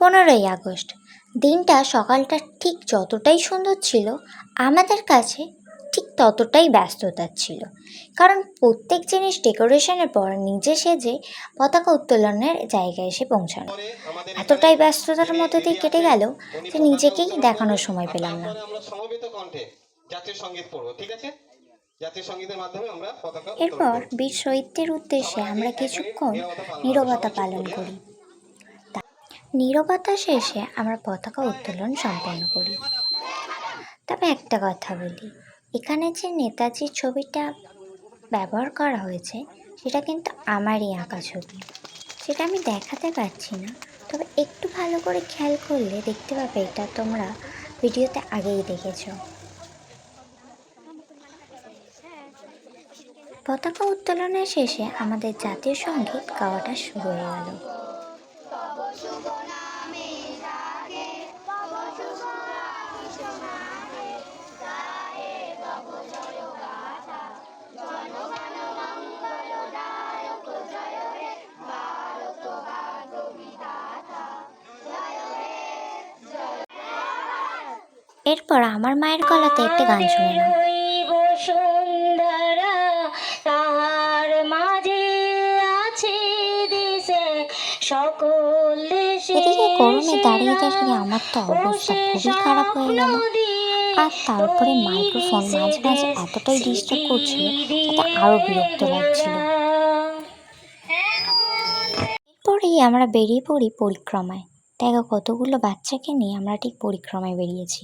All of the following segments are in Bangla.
পনেরোই আগস্ট। দিনটা সকালটা ঠিক যতটাই সুন্দর ছিল আমাদের কাছে ঠিক ততটাই ব্যস্ততার ছিল। কারণ প্রত্যেক জিনিস ডেকোরেশনের পর নিজে সেজে পতাকা উত্তোলনের জায়গায় এসে পৌঁছানো। এতটাই ব্যস্ততার মধ্যে দিয়ে কেটে গেল যে নিজেকেই দেখানোর সময় পেলাম না। জাতীয় সংগীত পড়ব ঠিক আছে? এরপর বীর শহীদদের উদ্দেশ্যে আমরা কিছুক্ষণ নীরবতা পালন করি। নীরবতা শেষে আমরা পতাকা উত্তোলন সম্পন্ন করি। তবে একটা কথা বলি, এখানে যে নেতাজির ছবিটা ব্যবহার করা হয়েছে, সেটা কিন্তু আমারই আঁকা ছবি। সেটা আমি দেখাতে পারছি না, তবে একটু ভালো করে খেয়াল করলে দেখতে পাবে এটা তোমরা ভিডিওতে আগেই দেখেছ। পতাকা উত্তোলনের শেষে আমাদের জাতীয় সংগীত গাওয়াটা শুরু হয়ে গেল। এরপর আমার মায়ের গলাতে একটি গান শুনে এদিকে গরমে দাঁড়িয়ে দাঁড়িয়ে আমার তো অবস্থা খুবই খারাপ হয়ে গেল। আর তারপরে মাইক্রোফোন মাঝে মাঝে এতটাই ডিস্টার্ব করছিল যাতে আরও বিরক্ত লাগছিল। এরপরেই আমরা বেরিয়ে পড়ি পরিক্রমায়। দেখো কতগুলো বাচ্চাকে নিয়ে আমরা ঠিক পরিক্রমায় বেরিয়েছি।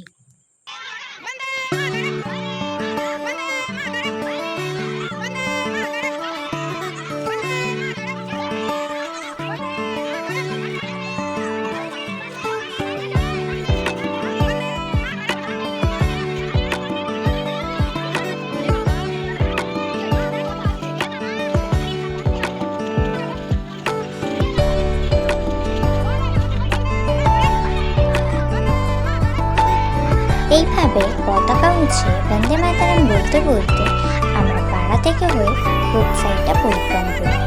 এইভাবে পতাকা উঁচিয়ে বন্দে মাতারাম বলতে বলতে আমরা পাড়া থেকে হয়ে রোড সাইডটা পরিক্রমা করি।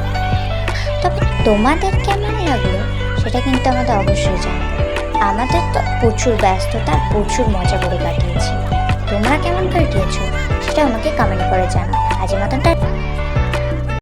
তবে তোমাদের কেমন লাগল সেটা কিন্তু আমাদের অবশ্যই জানাবে। আমাদের তো প্রচুর ব্যস্ততা, প্রচুর মজা করে কাটিয়েছি। তোমরা কেমন কাটিয়েছো সেটা আমাকে কমেন্ট করে জানাও। আজ মতন